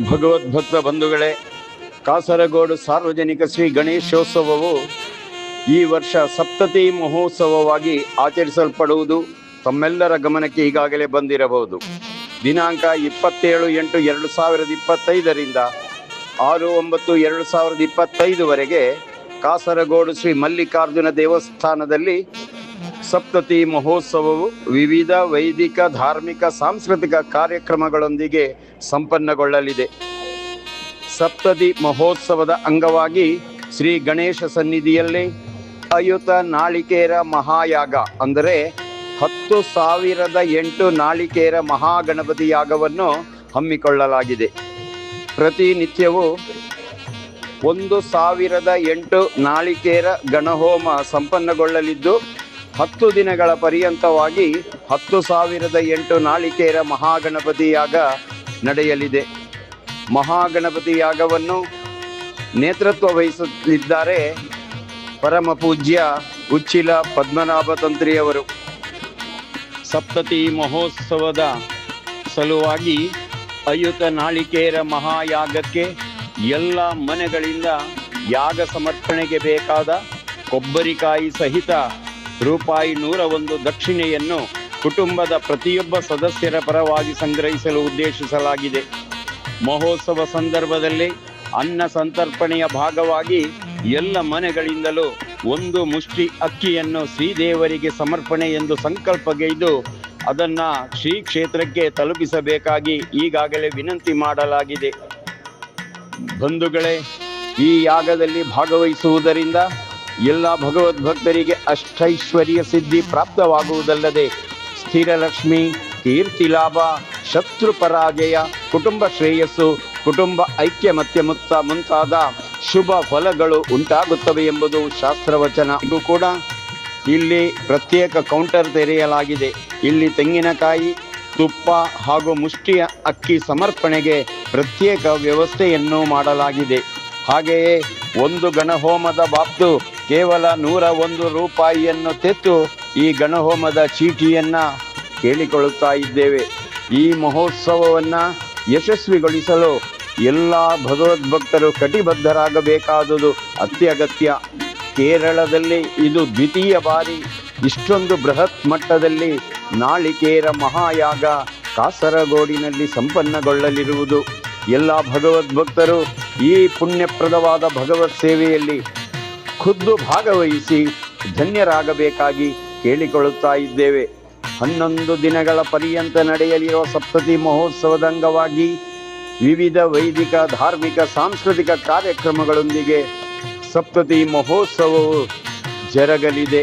ಭಗವದ್ಭಕ್ತ ಬಂಧುಗಳೇ, ಕಾಸರಗೋಡು ಸಾರ್ವಜನಿಕ ಶ್ರೀ ಗಣೇಶೋತ್ಸವವು ಈ ವರ್ಷ ಸಪ್ತತಿ ಮಹೋತ್ಸವವಾಗಿ ಆಚರಿಸಲ್ಪಡುವುದು ತಮ್ಮೆಲ್ಲರ ಗಮನಕ್ಕೆ ಈಗಾಗಲೇ ಬಂದಿರಬಹುದು. ದಿನಾಂಕ ಇಪ್ಪತ್ತೇಳು ಎಂಟು ಎರಡು ಸಾವಿರದ ಇಪ್ಪತ್ತೈದರಿಂದ ಆರು ಒಂಬತ್ತು ಎರಡು ಸಾವಿರದ ಇಪ್ಪತ್ತೈದುವರೆಗೆ ಕಾಸರಗೋಡು ಶ್ರೀ ಮಲ್ಲಿಕಾರ್ಜುನ ದೇವಸ್ಥಾನದಲ್ಲಿ ಸಪ್ತತಿ ಮಹೋತ್ಸವವು ವಿವಿಧ ವೈದಿಕ, ಧಾರ್ಮಿಕ, ಸಾಂಸ್ಕೃತಿಕ ಕಾರ್ಯಕ್ರಮಗಳೊಂದಿಗೆ ಸಂಪನ್ನಗೊಳ್ಳಲಿದೆ. ಸಪ್ತತಿ ಮಹೋತ್ಸವದ ಅಂಗವಾಗಿ ಶ್ರೀ ಗಣೇಶ ಸನ್ನಿಧಿಯಲ್ಲಿ ಅಯುತ ನಾಳಿಕೇರ ಮಹಾಯಾಗ ಅಂದರೆ ಹತ್ತು ಸಾವಿರದ ಎಂಟು ನಾಳಿಕೇರ ಮಹಾಗಣಪತಿ ಯಾಗವನ್ನು ಹಮ್ಮಿಕೊಳ್ಳಲಾಗಿದೆ. ಪ್ರತಿನಿತ್ಯವೂ ಒಂದು ಸಾವಿರದ ಎಂಟು ನಾಳಿಕೇರ ಗಣಹೋಮ ಸಂಪನ್ನಗೊಳ್ಳಲಿದ್ದು ಹತ್ತು ದಿನಗಳ ಪರ್ಯಂತವಾಗಿ ಹತ್ತು ಸಾವಿರದ ಎಂಟು ನಾಳಿಕೇರ ಮಹಾಗಣಪತಿ ಯಾಗ ನಡೆಯಲಿದೆ. ಮಹಾಗಣಪತಿ ಯಾಗವನ್ನು ನೇತೃತ್ವ ವಹಿಸುತ್ತಿದ್ದಾರೆ ಪರಮ ಪೂಜ್ಯ ಉಚ್ಚಿಲ ಪದ್ಮನಾಭ ತಂತ್ರಿಯವರು. ಸಪ್ತತಿ ಮಹೋತ್ಸವದ ಸಲುವಾಗಿ ಅಯುತ ನಾಳಿಕೇರ ಮಹಾಯಾಗಕ್ಕೆ ಎಲ್ಲ ಮನೆಗಳಿಂದ ಯಾಗ ಸಮರ್ಪಣೆಗೆ ಬೇಕಾದ ಕೊಬ್ಬರಿಕಾಯಿ ಸಹಿತ ರೂಪಾಯಿ ನೂರ ಒಂದು ದಕ್ಷಿಣೆಯನ್ನು ಕುಟುಂಬದ ಪ್ರತಿಯೊಬ್ಬ ಸದಸ್ಯರ ಪರವಾಗಿ ಸಂಗ್ರಹಿಸಲು ಉದ್ದೇಶಿಸಲಾಗಿದೆ. ಮಹೋತ್ಸವ ಸಂದರ್ಭದಲ್ಲಿ ಅನ್ನ ಸಂತರ್ಪಣೆಯ ಭಾಗವಾಗಿ ಎಲ್ಲ ಮನೆಗಳಿಂದಲೂ ಒಂದು ಮುಷ್ಟಿ ಅಕ್ಕಿಯನ್ನು ಶ್ರೀದೇವರಿಗೆ ಸಮರ್ಪಣೆ ಎಂದು ಸಂಕಲ್ಪಗೈದು ಅದನ್ನು ಶ್ರೀ ಕ್ಷೇತ್ರಕ್ಕೆ ತಲುಪಿಸಬೇಕಾಗಿ ಈಗಾಗಲೇ ವಿನಂತಿ ಮಾಡಲಾಗಿದೆ. ಬಂಧುಗಳೇ, ಈ ಯಾಗದಲ್ಲಿ ಭಾಗವಹಿಸುವುದರಿಂದ ಎಲ್ಲ ಭಗವದ್ಭಕ್ತರಿಗೆ ಅಷ್ಟೈಶ್ವರ್ಯ ಸಿದ್ಧಿ ಪ್ರಾಪ್ತವಾಗುವುದಲ್ಲದೆ ಸ್ಥಿರಲಕ್ಷ್ಮಿ, ಕೀರ್ತಿ ಲಾಭ, ಶತ್ರು ಪರಾಜಯ, ಕುಟುಂಬ ಶ್ರೇಯಸ್ಸು, ಕುಟುಂಬ ಐಕ್ಯಮತ್ಯ ಮುತ್ತ ಮುಂತಾದ ಶುಭ ಫಲಗಳು ಉಂಟಾಗುತ್ತವೆ ಎಂಬುದು ಶಾಸ್ತ್ರವಚನ. ಇದು ಕೂಡ ಇಲ್ಲಿ ಪ್ರತ್ಯೇಕ ಕೌಂಟರ್ ತೆರೆಯಲಾಗಿದೆ. ಇಲ್ಲಿ ತೆಂಗಿನಕಾಯಿ, ತುಪ್ಪ ಹಾಗೂ ಮುಷ್ಟಿಯ ಅಕ್ಕಿ ಸಮರ್ಪಣೆಗೆ ಪ್ರತ್ಯೇಕ ವ್ಯವಸ್ಥೆಯನ್ನು ಮಾಡಲಾಗಿದೆ. ಹಾಗೆಯೇ ಒಂದು ಗಣಹೋಮದ ಬಾಬ್ತು ಕೇವಲ ನೂರ ಒಂದು ರೂಪಾಯಿಯನ್ನು ತೆತ್ತು ಈ ಗಣಹೋಮದ ಚೀಟಿಯನ್ನು ಕೇಳಿಕೊಳ್ಳುತ್ತಾ ಇದ್ದೇವೆ. ಈ ಮಹೋತ್ಸವವನ್ನು ಯಶಸ್ವಿಗೊಳಿಸಲು ಎಲ್ಲ ಭಗವದ್ಭಕ್ತರು ಕಟಿಬದ್ಧರಾಗಬೇಕಾದುದು ಅತ್ಯಗತ್ಯ. ಕೇರಳದಲ್ಲಿ ಇದು ದ್ವಿತೀಯ ಬಾರಿ. ಇಷ್ಟೊಂದು ಬೃಹತ್ ಮಟ್ಟದಲ್ಲಿ ನಾಳಿಕೇರ ಮಹಾಯಾಗ ಕಾಸರಗೋಡಿನಲ್ಲಿ ಸಂಪನ್ನಗೊಳ್ಳಲಿರುವುದು. ಎಲ್ಲ ಭಗವದ್ಭಕ್ತರು ಈ ಪುಣ್ಯಪ್ರದವಾದ ಭಗವತ್ ಸೇವೆಯಲ್ಲಿ ಖುದ್ದು ಭಾಗವಹಿಸಿ ಧನ್ಯರಾಗಬೇಕಾಗಿ ಕೇಳಿಕೊಳ್ಳುತ್ತಾ ಇದ್ದೇವೆ. ಹನ್ನೊಂದು ದಿನಗಳ ಪರ್ಯಂತ ನಡೆಯಲಿರುವ ಸಪ್ತತಿ ಮಹೋತ್ಸವದ ಅಂಗವಾಗಿ ವಿವಿಧ ವೈದಿಕ, ಧಾರ್ಮಿಕ, ಸಾಂಸ್ಕೃತಿಕ ಕಾರ್ಯಕ್ರಮಗಳೊಂದಿಗೆ ಸಪ್ತತಿ ಮಹೋತ್ಸವವು ಜರಗಲಿದೆ.